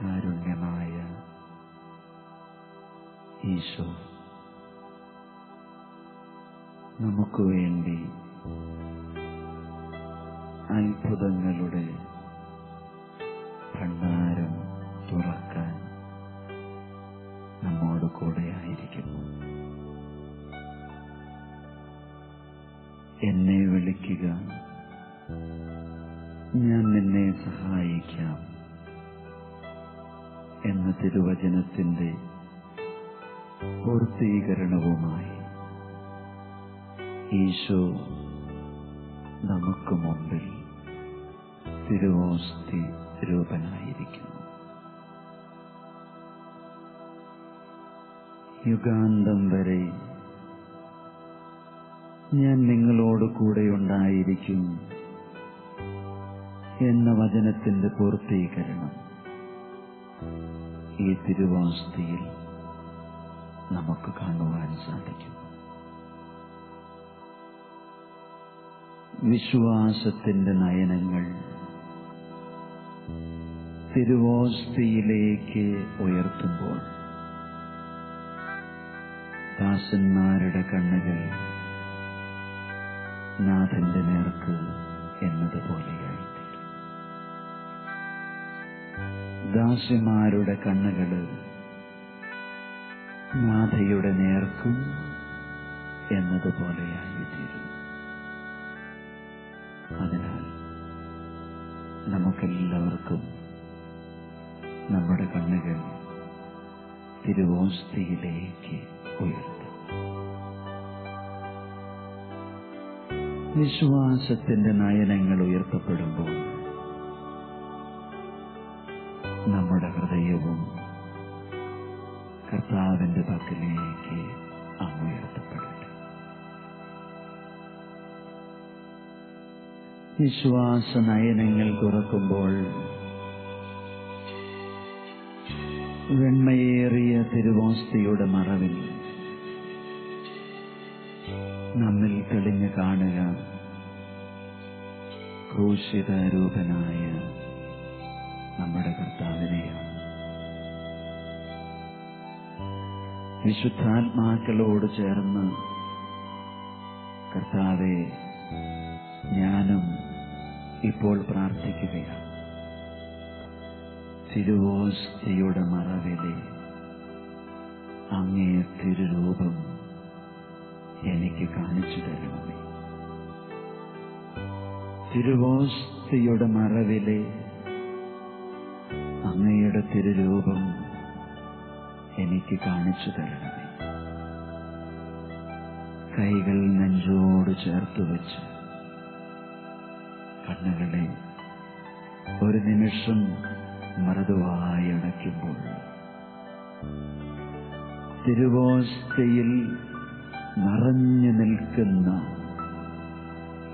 കാരുണ്യമായ ഈശോ നമുക്ക് വേണ്ടി അത്ഭുതങ്ങളുടെ ഭണ്ഡാരം തുറക്കാൻ നമ്മോട് കൂടെയായിരിക്കുന്നു എന്നെ വിളിക്കുക ഞാൻ നിന്നെ സഹായിക്കാം. തിരുവചനത്തിന്റെ പൂർത്തീകരണവുമായി ഈശോ നമുക്ക് മുമ്പിൽ തിരുവോസ്തി രൂപനായിരിക്കുന്നു. യുഗാന്തം വരെ ഞാൻ നിങ്ങളോട് കൂടെ ഉണ്ടായിരിക്കും എന്ന വചനത്തിന്റെ പൂർത്തീകരണം. ഈ തിരുവാസ്തിയിൽ നമുക്ക് കാണുവാൻ സാധിക്കും. വിശ്വാസത്തിന്റെ നയനങ്ങൾ തിരുവോസ്തിയിലേക്ക് ഉയർത്തുമ്പോൾ ദാസന്മാരുടെ കണ്ണുകൾ നാഥന്റെ നേർക്ക് എന്നതുപോലെയായിത്തീരും ദാസിമാരുടെ കണ്ണുകൾ നാഥയുടെ നേർക്കും എന്നതുപോലെയായിത്തീരും അതിനാൽ നമുക്കെല്ലാവർക്കും നമ്മുടെ കണ്ണുകൾ തിരുവോസ്തിയിലേക്ക് ഉയർത്തും. വിശ്വാസത്തിന്റെ നയനങ്ങൾ ഉയർത്തപ്പെടുമ്പോൾ കർത്താവിന്റെ പക്കലേക്ക് അങ്ങ് വിശ്വാസ നയനങ്ങൾ തുറക്കുമ്പോൾ വെണ്മയേറിയ തിരുവോസ്തിയുടെ മറവിൽ നമ്മിൽ തെളിഞ്ഞു കാണുക ക്രൂശിത രൂപനായ നമ്മുടെ കർത്താവിനെയാണ്. വിശുദ്ധാത്മാക്കളോട് ചേർന്ന് കർത്താവെ ഞാനും ഇപ്പോൾ പ്രാർത്ഥിക്കുകയാണ്. തിരുവോസ്തിയുടെ മറവിലെ അങ്ങേ തിരുരൂപം എനിക്ക് കാണിച്ചു തരണമേ. തിരുവോസ്തിയുടെ മറവിലെ അങ്ങയുടെ തിരുരൂപം എനിക്ക് കാണിച്ചു തരണമേ. കൈകൾ നെഞ്ചോട് ചേർത്ത് വെച്ച് കണ്ണുകളെ ഒരു നിമിഷം മൃദുവായി അടയ്ക്കുമ്പോൾ തിരുവോസ്തയിൽ നിറഞ്ഞു നിൽക്കുന്ന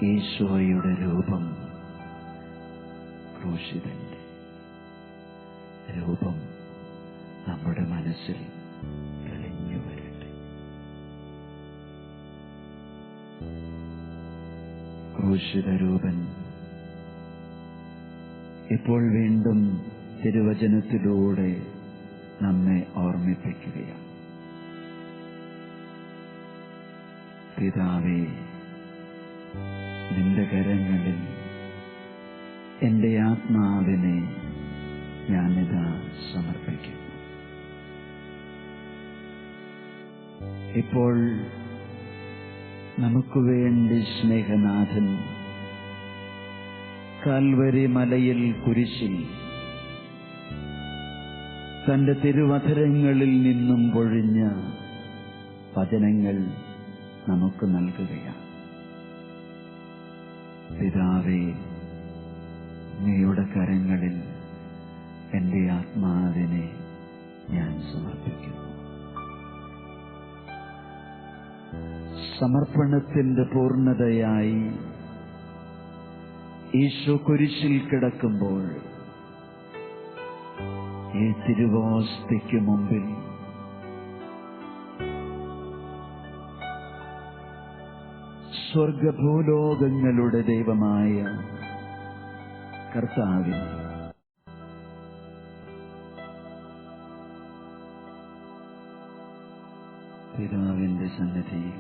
ഈശോയുടെ രൂപം ക്രൂശിതന്റെ മനസ്സിൽ തെളിഞ്ഞു വരട്ടെ. ഘോഷിതരൂപൻ ഇപ്പോൾ വീണ്ടും തിരുവചനത്തിലൂടെ നമ്മെ ഓർമ്മിപ്പിക്കുകയാണ്. പിതാവേ നിന്റെ കരങ്ങളിൽ എന്റെ ആത്മാവിനെ ഞാനിതാ സമർപ്പിക്കുന്നു. ഇപ്പോൾ നമുക്ക് വേണ്ടി സ്നേഹനാഥൻ കാൽവരി മലയിൽ കുരിശിൽ തന്റെ തിരുവധരങ്ങളിൽ നിന്നും പൊഴിഞ്ഞ വചനങ്ങൾ നമുക്ക് നൽകുകയാണ്. പിതാവേ നീയുടെ കരങ്ങളിൽ എന്റെ ആത്മാവിനെ ഞാൻ സമർപ്പിക്കുന്നു. സമർപ്പണത്തിന്റെ പൂർണതയായി ഈശോ കുരിശിൽ കിടക്കുമ്പോൾ ഈ തിരുവോസ്തിക്ക് മുമ്പിൽ സ്വർഗഭൂലോകങ്ങളുടെ ദൈവമായ കർത്താവിൻ പിതാവിന്റെ സന്നിധിയിൽ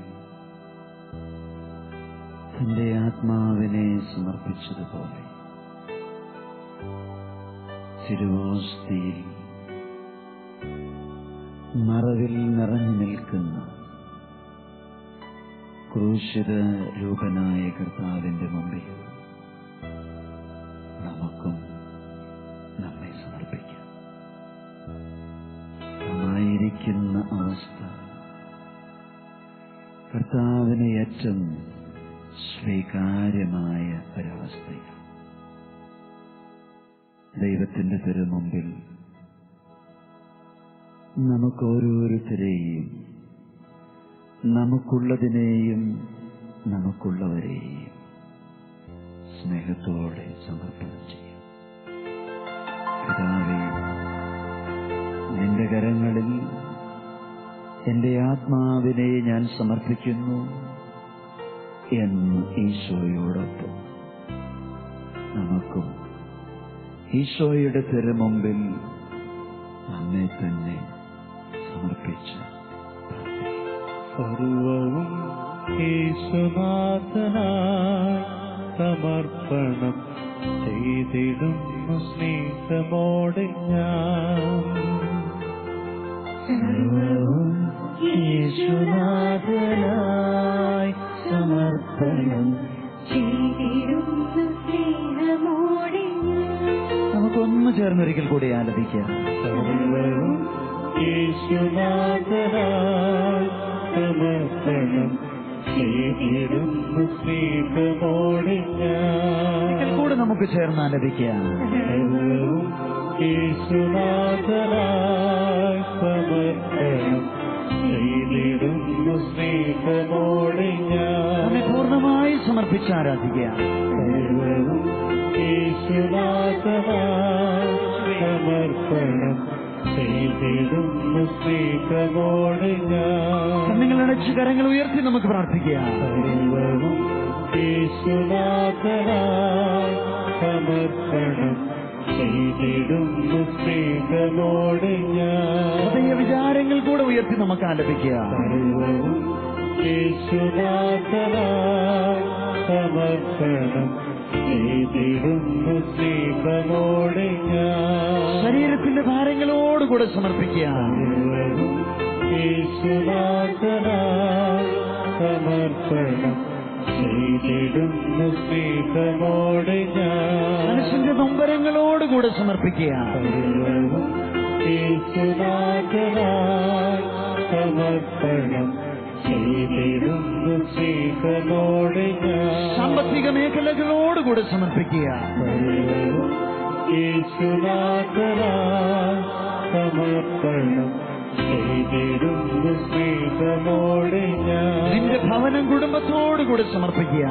തന്റെ ആത്മാവിനെ സമർപ്പിച്ചതുപോലെ. തിരുവോസ്തിയിൽ മറവിൽ നിറഞ്ഞു നിൽക്കുന്ന ക്രൂശിത രൂപനായ കർത്താവിന്റെ മുമ്പിൽ നമുക്കും നമ്മെ സമർപ്പിക്കാം. അവസ്ഥ കർത്താവിനെ ഏറ്റവും സ്വീകാര്യമായ ഒരവസ്ഥയാണ് ദൈവത്തിന്റെ തിരുമുമ്പിൽ നമുക്ക് ഓരോരുത്തരെയും നമുക്കുള്ളതിനെയും നമുക്കുള്ളവരെയും സ്നേഹത്തോടെ സമർപ്പണം ചെയ്യും. നിന്റെ കരങ്ങളിൽ എന്റെ ആത്മാവിനെ ഞാൻ സമർപ്പിക്കുന്നു. എന്ന് ഈശോയോടൊപ്പം നമുക്കും ഈശോയുടെ തിരുമുമ്പിൽ നമ്മെ തന്നെ സമർപ്പിച്ച് സർവവും യേശുനാഥനായി സമർപ്പണം ചെയ്തിടുന്നു സ്നേഹമോടെ ഞാൻ. സർവവും യേശുനാഥനായി സമർപ്പണം. നമുക്കൊന്നു ചേർന്നൊരിക്കൽ കൂടി ആലപിക്കാം. സമർപ്പണം. സ്നേഹമോടെ ഞാൻ കൂടെ നമുക്ക് ചേർന്ന് ആലപിക്കാം. സർവവും സമർപ്പണം. ചെയ്തിടുന്നു സ്നേഹമോടെ സമർപ്പിച്ച് ആരാധിക്കുക നിങ്ങളുടെ സമർപ്പണം ചെയ്തിടുന്നു സ്നേഹമോടെ ഞാൻ. നിങ്ങൾ കരങ്ങൾ ഉയർത്തി നമുക്ക് പ്രാർത്ഥിക്കാം സമർപ്പണം ചെയ്തിടുന്നു സ്നേഹമോടെ ഞാൻ. ഹൃദയ വിചാരങ്ങൾ കൂടെ ഉയർത്തി നമുക്ക് ആലപിക്കുക സർവവും യേശുനാഥനായി സമർപ്പണം ചെയ്തിടുന്നു സ്നേഹമോടെ ഞാൻ ശരീരത്തിന്റെ ഭാരങ്ങളോടുകൂടെ സമർപ്പിക്കുക. സമർപ്പണം ചെയ്തിടുന്നു സ്നേഹമോടെ ഞാൻ. മനസ്സിന്റെ നൊമ്പരങ്ങളോടുകൂടെ സമർപ്പിക്കുക. സമർപ്പണം സാമ്പത്തിക മേഖലകളോടുകൂടെ സമർപ്പിക്കുക. സമർപ്പണം നിന്റെ ഭവനം കുടുംബത്തോടുകൂടെ സമർപ്പിക്കുക.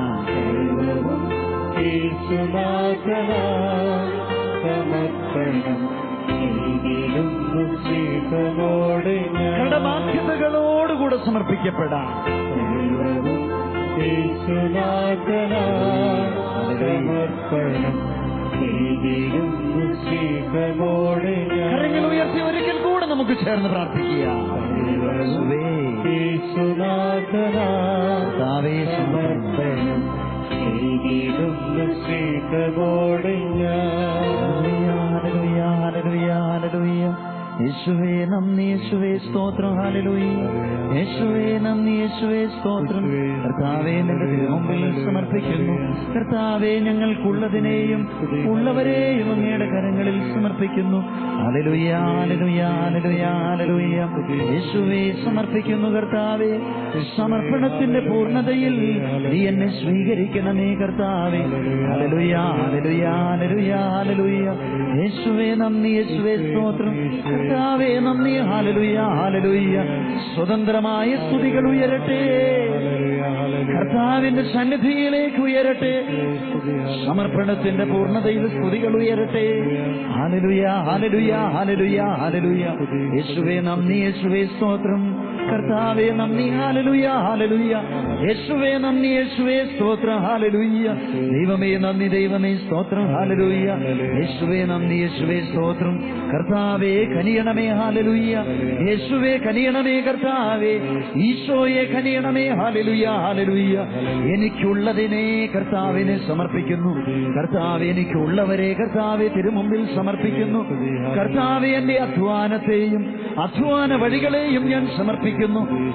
സർവവും കടബാധ്യതകളോടുകൂടെ സമർപ്പിക്കപ്പെടാം. ഉയർത്തി ഒരിക്കൽ കൂടെ നമുക്ക് ചേർന്ന് കർത്താവേ, സമർപ്പണം യേശുവേ നന്ദി യേശുവേ സ്തോത്രം. ഹാലലൂയി യേശുവേ നന്ദി യേശുവേ സ്തോത്രം. കർത്താവേ നിന്റെ തിരുമുമ്പിൽ സമർപ്പിക്കുന്നു. കർത്താവേ ഞങ്ങൾക്കുള്ളതിനെയും ഉള്ളവരെയും അങ്ങയുടെ കരങ്ങളിൽ സമർപ്പിക്കുന്നു. ഹല്ലേലൂയ ഹല്ലേലൂയ ഹല്ലേലൂയ ഹല്ലേലൂയ. യേശുവേ സമർപ്പിക്കുന്നു കർത്താവേ. സമർപ്പണത്തിന്റെ പൂർണതയിൽ നീ എന്നെ സ്വീകരിക്കണമേ കർത്താവേ. ഹല്ലേലൂയ ഹല്ലേലൂയ ഹല്ലേലൂയ ഹല്ലേലൂയ. യേശുവേ നന്ദി യേശുവേ സ്തോത്രം. കർത്താവേ നന്ദി. ഹാലലുയ്യ ഹാലലുയ്യ സ്വതന്ത്രമായ സ്തുതികൾ ഉയരട്ടെ. കർത്താവിന്റെ സന്നിധിയിലേക്ക് ഉയരട്ടെ. സമർപ്പണത്തിന്റെ പൂർണതയിൽ സ്തുതികൾ ഉയരട്ടെ. ഹാലലുയ ഹാലലുയ ഹാലലുയ ഹാലലുയ യേശുവേ നന്ദി. യേശുവേ സ്തോത്രം. കർത്താവെ നന്ദി. ഹാലലുയ ഹാലലുയ. യേശുവേ നന്ദി യേശുവേ. സ്തോത്രം. ഹാലലുയ്യ ദൈവമേ നന്ദി ദൈവമേ. സ്തോത്രം. ഹാലലുയ്യ യേശുവേ നന്ദി യേശുവേ. സ്തോത്രം. കർത്താവേ കനിയണമേ. ഹാലലുയ്യ യേശുവേ കനിയണമേ കർത്താവേ. ഈശോയെ കനിയണമേ. ഹാലലുയ്യ ഹാലലുയ്യ എനിക്കുള്ളതിനെ കർത്താവിനെ സമർപ്പിക്കുന്നു. കർത്താവ് എനിക്കുള്ളവരെ കർത്താവെ തിരുമുമ്പിൽ സമർപ്പിക്കുന്നു. കർത്താവെ എന്റെ അധ്വാനത്തെയും അധ്വാന വഴികളെയും ഞാൻ സമർപ്പിക്കുന്നു.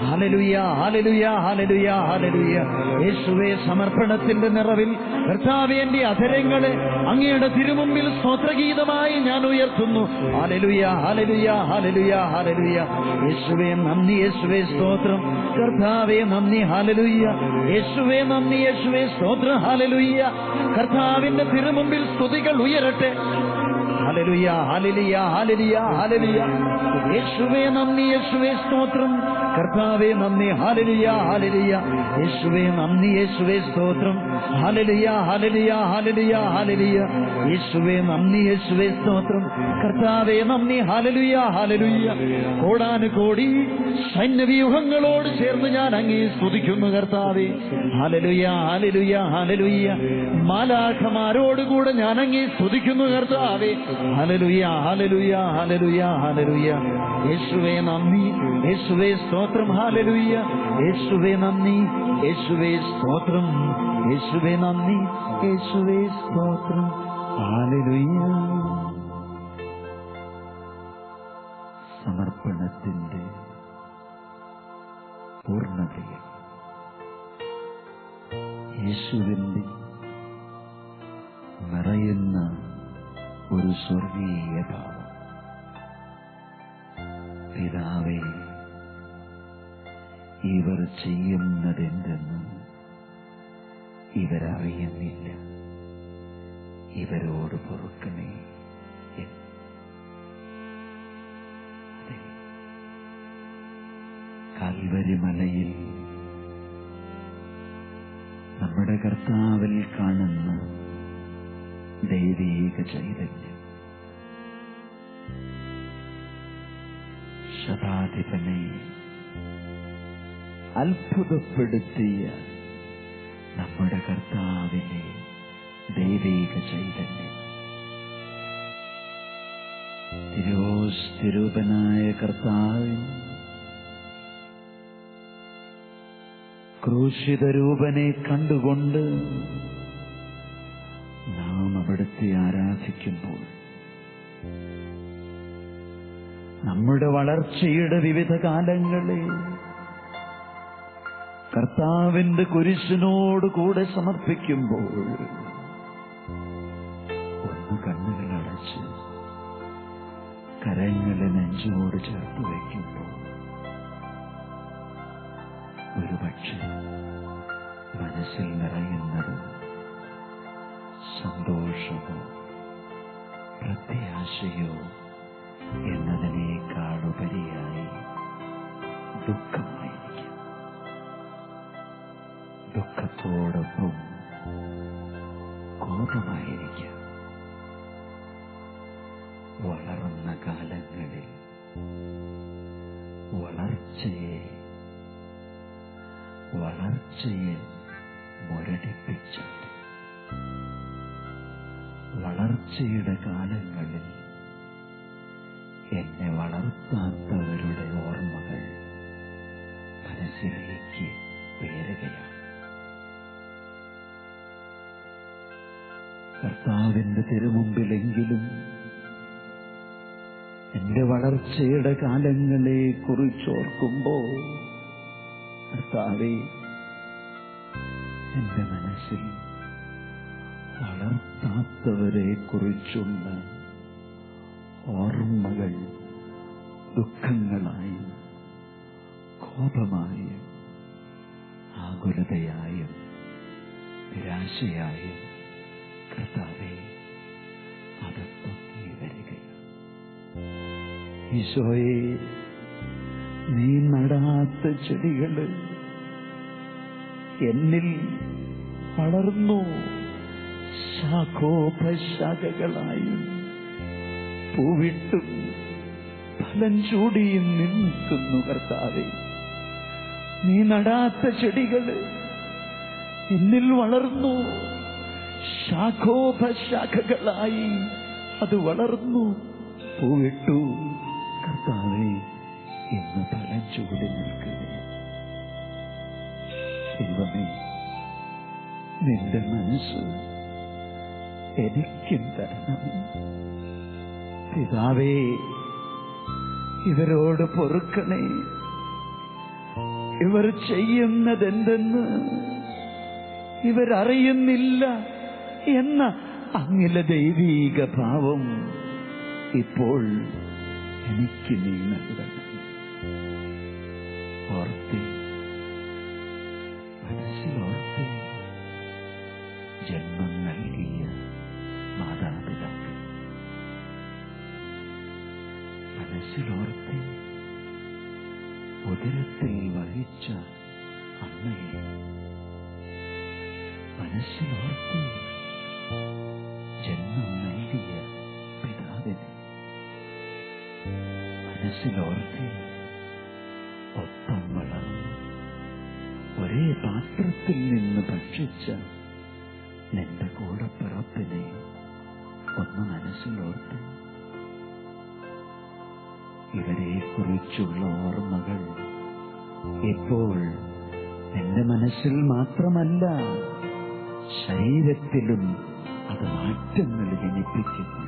ഹാലലുയ ഹാലലുയ ഹാലലുയ ഹാലലുയ യേശുവെ സമർപ്പണത്തിന്റെ നിറവിൽ ഭർത്താവേന്റെ എന്റെ അധരങ്ങളെ അങ്ങയുടെ തിരുമുമ്പിൽ സ്തോത്രഗീതമായി ഞാൻ ഉയർത്തുന്നു. ഹാലലുയ ഹാലലുയ ഹാലലുയ ഹാലലുയ യേശുവെ നന്ദി യേശുവെ സ്തോത്രം. കർത്താവേ നന്ദി ഹാലലുയ്യ യേശുവെ നന്ദി യേശുവെ സ്തോത്രം. ഹാലലുയ്യ കർത്താവിന്റെ തിരുമുമ്പിൽ സ്തുതികൾ ഉയരട്ടെ. ഹല്ലേലൂയ ഹല്ലേലൂയ ഹല്ലേലൂയ ഹല്ലേലൂയ യേശുവേ നന്ദി യേശുവേ സ്തോത്രം. കർത്താവേ നന്ദി ഹലലിയ ഹലലിയ. യേശുവേ നന്ദി യേശുവേ സ്തോത്രം. ഹലലിയ ഹലലിയ ഹലലിയ ഹലലിയ. യേശുവേ നന്ദി യേശുവേ സ്തോത്രം. കർത്താവേ നന്ദി ഹലലുയ ഹലലുയ. കോടാനു കോടി സൈന്യവ്യൂഹങ്ങളോട് ചേർന്ന് ഞാൻ അങ്ങേ സ്തുതിക്കുന്നു കർത്താവേ. ഹലലുയ ഹലലുയ ഹലലുയ. മാലാഖമാരോടുകൂടെ ഞാൻ അങ്ങേ സ്തുതിക്കുന്നു കർത്താവേ. യേശുവേ നന്ദി യേശുവേ യേശുവേ നന്ദി യേശുവേ യേശുവേ നന്ദി യേശുവേ സമർപ്പണത്തിന്റെ പൂർണതയെ യേശുവിന്റെ നിറയുന്ന ഒരു സ്വർഗീയ ഭാവം പിതാവേ ഇവർ ചെയ്യുന്നതെന്തെന്നും ഇവരറിയുന്നില്ല. ഇവരോട് പൊറുക്കണേ കൽവരിമലയിൽ നമ്മുടെ കർത്താവിൽ കാണുന്ന ദൈവീക ചൈതന്യം ശതാധിപനെ അത്ഭുതപ്പെടുത്തിയ നമ്മുടെ കർത്താവിനെ ദൈവീക ചൈതന്യം. തിരോസ് തിരൂപനായ കർത്താവിൻ ക്രൂശിത രൂപനെ കണ്ടുകൊണ്ട് നാം അവിടുത്തെ ആരാധിക്കുമ്പോൾ നമ്മുടെ വളർച്ചയുടെ വിവിധ കാലങ്ങളിൽ കർത്താവിന്റെ കുരിശിനോട് കൂടെ സമർപ്പിക്കുമ്പോൾ ഒന്ന് കണ്ണുകൾ അടച്ച് കരങ്ങളെ നെഞ്ചോട് ചേർത്ത് വയ്ക്കുമ്പോൾ ഒരുപക്ഷെ മനസ്സിൽ നിറയുന്നത് സന്തോഷമോ പ്രത്യാശയോ എന്നതിനേക്കാളുപരിയായി ദുഃഖമായിരിക്കും. ദുഃഖത്തോടൊപ്പം കോപമായിരിക്കാം വളർന്ന കാലങ്ങളിൽ വളർച്ചയെ വളർച്ചയെ മുരടിപ്പിച്ചത് വളർച്ചയുടെ കാലങ്ങളിൽ എന്നെ വളർത്താത്തവരുടെ ഓർമ്മകൾ മനസ്സിലേക്ക് ഉയരുകയാണ്. കർത്താവിന്റെ തിരുമുമ്പിലെങ്കിലും എന്റെ വളർച്ചയുടെ കാലങ്ങളെ കുറിച്ചോർക്കുമ്പോൾ കർത്താവെ എന്റെ മനസ്സിൽ വളർത്താത്തവരെ കുറിച്ചുള്ള ഓർമ്മകൾ ദുഃഖങ്ങളായി കോപമായും ആകുലതയായും നിരാശയായും കർത്താവെ അത് വരികയാണ്. ഈശോയെ നീ നടാത്ത ചെടികൾ എന്നിൽ വളർന്നു. ശാഖോപശാഖകളായും പൂവിട്ടും. ഫലം ചൂടിയും നിൽക്കുന്നു കർത്താവെ. നീ നടാത്ത ചെടികൾ എന്നിൽ വളർന്നു. ശാഖോപശാഖകളായി അത് വളർന്നു. പൂവിട്ടു. കർത്താവെ ഇന്ന് ഫലം ചൂടി നിൽക്കുക ദൈവമേ നിന്റെ മനസ്സ് എനിക്കും തരണം പിതാവേ ഇവരോട് പൊറുക്കണേ. ഇവർ ചെയ്യുന്നതെന്തെന്ന് ഇവരറിയുന്നില്ല എന്ന അങ്ങിലെ ദൈവീക ഭാവം ഇപ്പോൾ എനിക്ക് നീ നൽകണം. ഓർത്തി ഇപ്പോൾ എന്റെ മനസ്സിൽ മാത്രമല്ല ശരീരത്തിലും അത് മാറ്റങ്ങൾ ജനിപ്പിക്കുന്നു.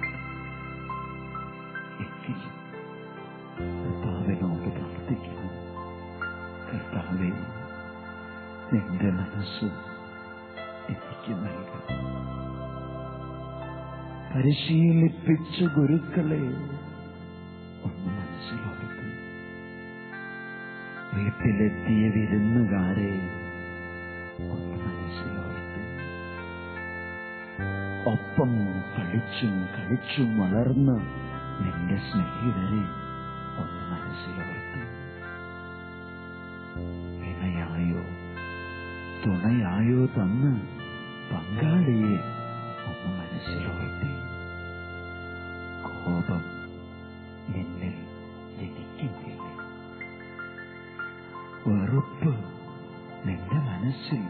കർത്താവിനോട് പ്രാർത്ഥിക്കുന്നു. കർത്താവെ എന്റെ മനസ്സ് എനിക്ക് നൽകുന്നു പരിശീലിപ്പിച്ച ഗുരുക്കളെ വീട്ടിലെത്തിയ വിരുന്നുകാരെ ഒപ്പം കളിച്ചും കളിച്ചും വളർന്ന് നിന്റെ സ്നേഹിതരെ ഒന്ന് മനസ്സിലോർത്ത് വിനയായോ തുണയായോ തന്ന് പങ്കാളിയെ ഒന്ന് മനസ്സിലോർത്തി കോപം എന്നിൽ ജനിക്കുന്നില്ല. വെറുപ്പ്. നിന്റെ മനസ്സിൽ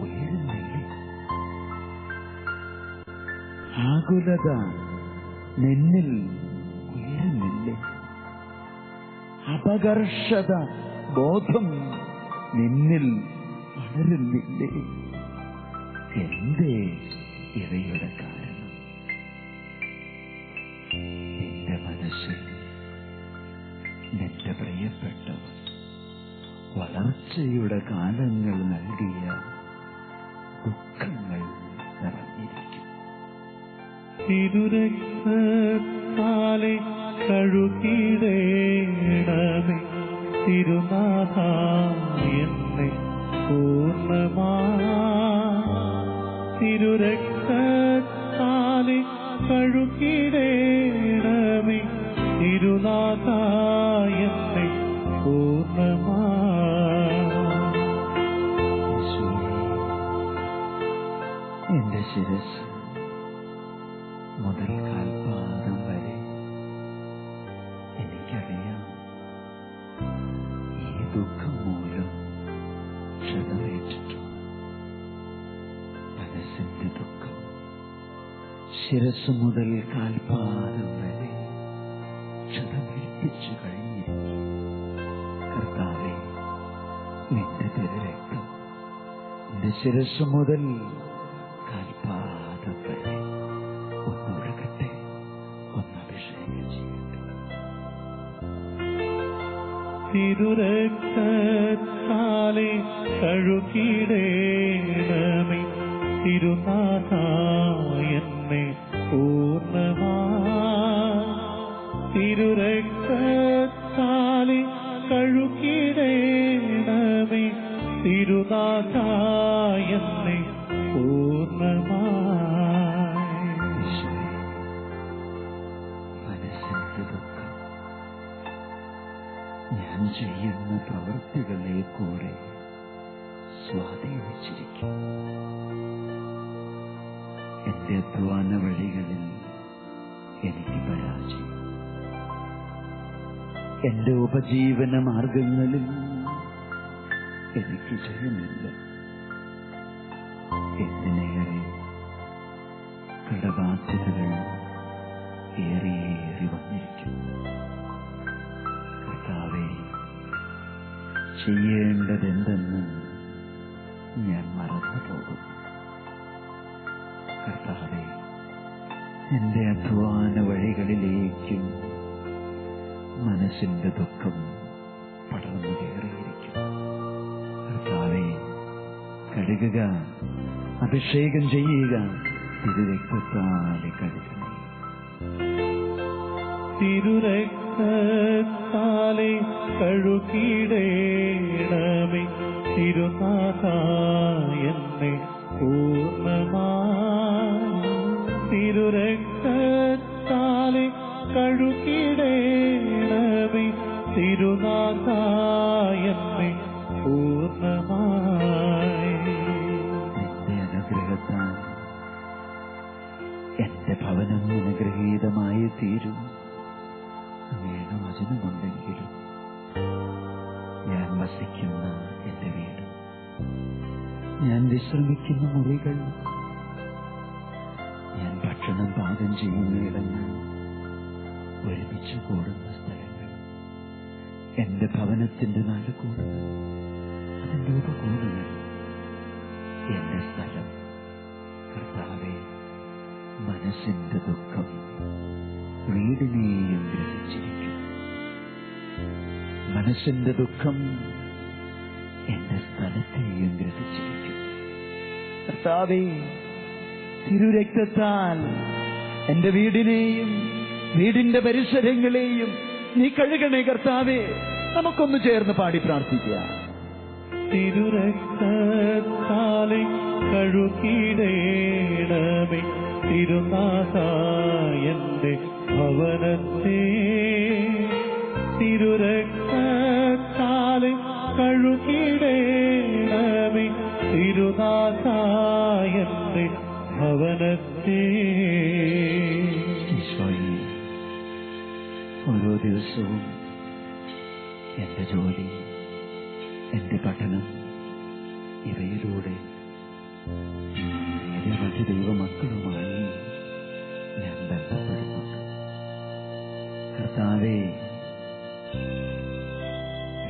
ഉയരുന്നില്ലേ. ആകുലത നിന്നിൽ ഉയരുന്നില്ലേ. അപകർഷത ബോധം നിന്നിൽ വളരുന്നില്ലേ. എന്തേ ഇവയുടെ കാരണം? നിന്റെ മനസ്സിൽ നിന്റെ പ്രിയപ്പെട്ടവർ വളർച്ചയുടെ കാലങ്ങൾ നൽകിയ ദുഃഖങ്ങൾ നിറഞ്ഞിരിക്കും. തിരുരക്തത്താലെ കഴുകിടേണമേ തിരുനാഥ എന്നെ പൂർണമാ തിരുരക്തത്താലെ കഴുകിടേണമേ തിരുനാഥ എന്നെ ശിരസ് മുതൽ കാൽപാദം വരെ ക്ഷതമേൽപ്പിച്ചു കഴിഞ്ഞിരിക്കും കർത്താവെ നിന്റെ തിരരക്തം നിന്റെ ശിരസ് മുതൽ കാൽപാദം വരെ ഒന്നൊഴുകട്ടെ ഒന്ന് അഭിഷേകം ചെയ്യട്ടെ. തിരുരക്തത്താലെ കഴുകിടേണമേ തിരുനാഥ എന്റെ അധ്വാന വഴികളിൽ എനിക്ക് പരാജയം. എന്റെ ഉപജീവന മാർഗങ്ങളിൽ എനിക്ക് ജയമില്ല. എന്തിനേറെ കടബാധ്യതകൾ ഏറിയേറി വന്നിരിക്കുന്നു. ചെയ്യേണ്ടതെന്തെന്ന് ഞാൻ മറന്നു പോകുന്നു എന്റെ അധ്വാന വഴികളിലേക്കും മനസ്സിന്റെ ദുഃഖം പടർന്നു കയറിയിരിക്കും കഴുകുക അഭിഷേകം ചെയ്യുക തിരുരക്തത്താലെ കഴുകുക. തിരുരക്തത്താലെ കഴുകിടേണമേ തിരുനാഥ എന്നെ തിരുനാഥ എന്നെ പൂർണമായി എന്റെ ഭവനം അനുഗ്രഹീതമായി തീരും അങ്ങയുടെ ഞാൻ വസിക്കുന്ന എന്റെ വീട്. ഞാൻ വിശ്രമിക്കുന്ന മുറികൾ. ഞാൻ ഭക്ഷണം പാകം ചെയ്യുന്ന ഇടങ്ങൾ ഒരുമിച്ച് കൂടുന്ന. എന്റെ ഭവനത്തിന്റെ നാല് ഉപകൂടുകൾ എന്റെ സ്ഥലം. കർത്താവെ മനസ്സിന്റെ ദുഃഖം വീടിനെയും ഗ്രഹിച്ചിരിക്കും മനസ്സിന്റെ ദുഃഖം എന്റെ സ്ഥലത്തെയും ഗ്രഹിച്ചിരിക്കും കർത്താവെ തിരുരക്തത്താൽ എന്റെ വീടിനെയും വീടിന്റെ പരിസരങ്ങളെയും നീ കഴുകണേ കർത്താവേ നമുക്കൊന്ന് ചേർന്ന് പാടി പ്രാർത്ഥിക്കാം തിരുരക്തത്താലെ കഴുകിടേണമേ തിരുനാഥായന്റെ ഭവനത്തെ. തിരുരക്തത്താലെ കഴുകിടേണമേ തിരുനാഥായന്റെ ഭവനത്തെ. ദിവസവും എന്റെ ജോലി എന്റെ പഠനം ഇവയിലൂടെ നിരവധി ദൈവമക്കളുമായി ഞാൻ ബന്ധപ്പെടുന്നുണ്ട്. കർത്താവെ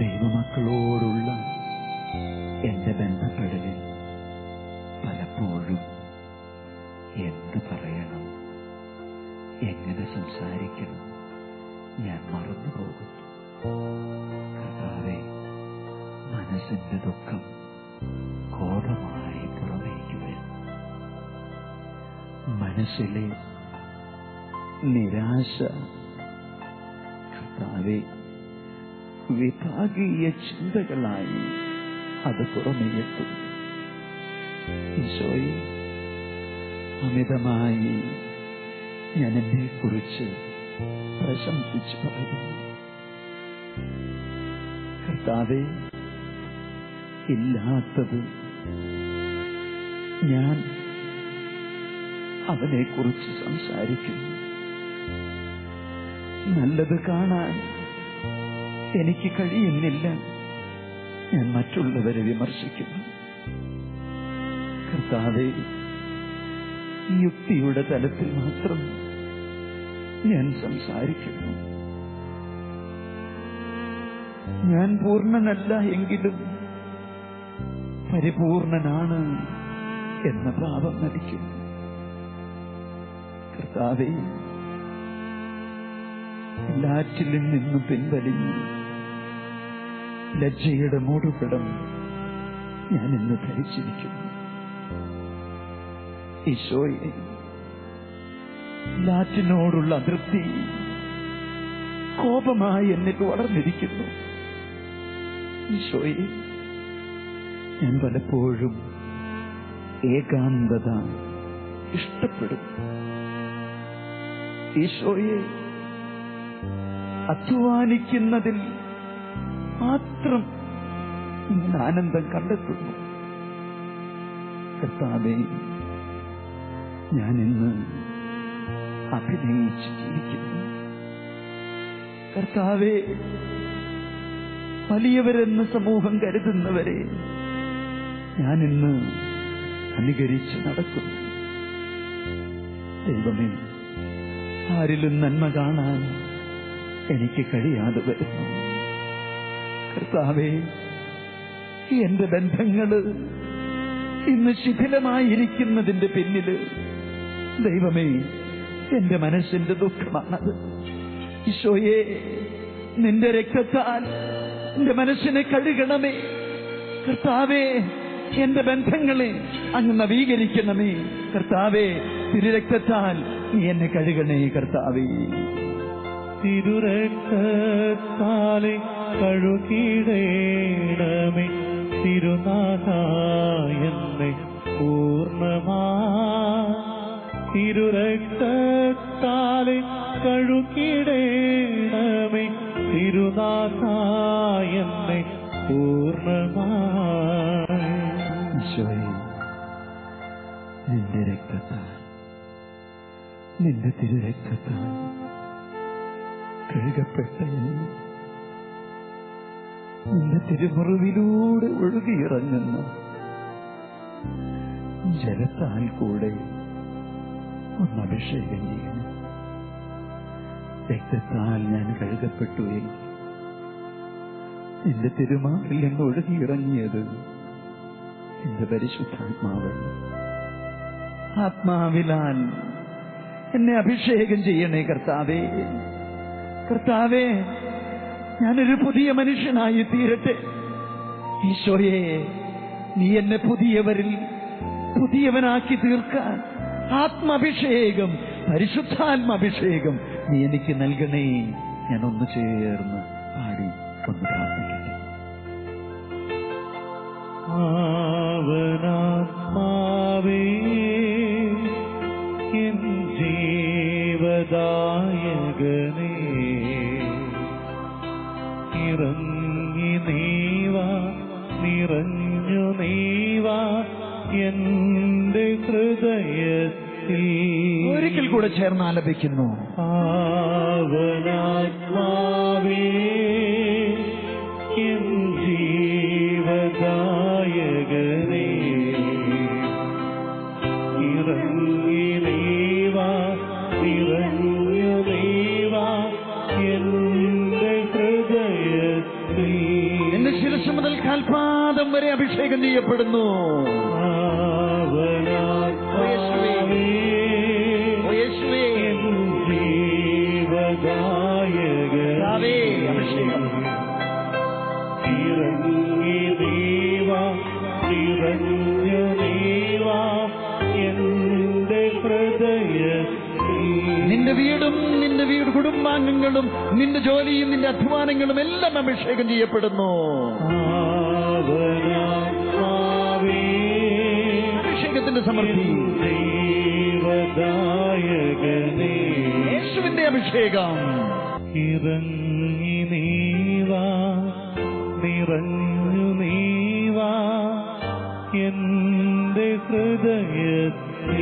ദൈവമക്കളോടുള്ള എന്റെ ബന്ധപ്പെടലിൽ പലപ്പോഴും എന്ത് പറയണം എങ്ങനെ സംസാരിക്കണം മനസ്സിലെ നിരാശ കർത്താവെ വിഭാഗീയ ചിന്തകളായി അത് പുറമേയെത്തും. ഈശോയെ അമിതമായി ഞാൻ എന്നെ കുറിച്ച് പ്രശംസിച്ചു പറയുന്നു. കർത്താവെ ഇല്ലാത്തത് ഞാൻ അവനെക്കുറിച്ച് സംസാരിക്കുന്നു. നല്ലത് കാണാൻ എനിക്ക് കഴിയുന്നില്ല. ഞാൻ മറ്റുള്ളവരെ വിമർശിക്കുന്നു. കർത്താവെ യുക്തിയുടെ തലത്തിൽ മാത്രം ഞാൻ സംസാരിക്കുന്നു. ഞാൻ പൂർണനല്ല എങ്കിലും പരിപൂർണനാണ് എന്ന ഭാവം നടിക്കുന്നു. കർത്താവെ എല്ലാറ്റിലും നിന്ന് പിൻവലിഞ്ഞു ലജ്ജയുടെ മൂടുപടം ഞാൻ ഇന്ന് ധരിച്ചിരിക്കുന്നു. ഈശോയെ എല്ലാറ്റിനോടുള്ള അതൃപ്തി കോപമായി എന്നിൽ വളർന്നിരിക്കുന്നു. ഈശോയെ ഞാൻ പലപ്പോഴും ഏകാന്തത ഇഷ്ടപ്പെടും ഈശോയെ അധ്വാനിക്കുന്നതിൽ മാത്രം ഞാൻ ആനന്ദം കണ്ടെത്തുന്നു. കർത്താവെ ഞാൻ ഇന്ന് അഭിനയിച്ച് ജീവിക്കുന്നു. കർത്താവെ വലിയവരെന്ന് സമൂഹം കരുതുന്നവരെ ഞാനിന്ന് അനുകരിച്ച് നടക്കുന്നു. ദൈവമേ ആരിലും നന്മ കാണാൻ എനിക്ക് കഴിയാതെ വരുന്നു. കർത്താവേ എന്റെ ബന്ധങ്ങൾ ഇന്ന് ശിഥിലമായിരിക്കുന്നതിന്റെ പിന്നിൽ ദൈവമേ എന്റെ മനസ്സിന്റെ ദുഃഖമാണത്. ഈശോയെ നിന്റെ രക്തത്താൽ എന്റെ മനസ്സിനെ കഴുകണമേ. കർത്താവേ എന്റെ ബന്ധങ്ങളെ അങ്ങ് നവീകരിക്കണമേ. കർത്താവേ തിരുരക്തത്താൽ നീ എന്നെ കഴുകണേ കർത്താവേ. തിരുരക്തത്താലെ കഴുകിടേണമേ. തിരുനാഥായെന്നെ പൂർണമാ. തിരുരക്തത്താലെ കഴുകിടേണമേ. തിരുനാഥായെന്നെ നിന്റെ തിരുരക്തത്താൽ കഴുകപ്പെട്ട നിന്റെ തിരുമുറിവിലൂടെ ഒഴുകിയിറങ്ങുന്ന. ജലത്താൽ കൂടെ ഒന്ന് അഭിഷേകം ചെയ്യണം. രക്തത്താൽ ഞാൻ കഴുകപ്പെട്ടു എങ്കിൽ നിന്റെ തിരുമാറിൽ നിന്ന് ഒഴുകിയിറങ്ങിയത് എന്റെ പരിശുദ്ധാത്മാവ്. ആത്മാവിലാൽ എന്നെ അഭിഷേകം ചെയ്യണേ കർത്താവേ. കർത്താവേ ഞാനൊരു പുതിയ മനുഷ്യനായി തീരട്ടെ. ഈശോയെ നീ എന്നെ പുതിയവരിൽ പുതിയവനാക്കി തീർക്കാൻ ആത്മാഭിഷേകം പരിശുദ്ധാത്മാഭിഷേകം നീ എനിക്ക് നൽകണേ. ഞാൻ ഒന്ന് ചേർന്ന് പാടി ഒന്ന് പ്രാർത്ഥിക്കട്ടെ. ജീവദായകനേ ഇറങ്ങി നീവാ നിറഞ്ഞു നീവാ എന്റെ ഹൃദയത്തിൽ. ഒരിക്കൽ കൂടെ ചേർന്ന് ആലപിക്കുന്നു. ആവനാത്മാവേ അഭിഷേകത്തിന്റെ സമൃദ്ധി. യേശുവിന്റെ അഭിഷേകം. ഇറങ്ങി നീവാ നിറഞ്ഞു നീവാ എന്റെ ഹൃദയത്തിൽ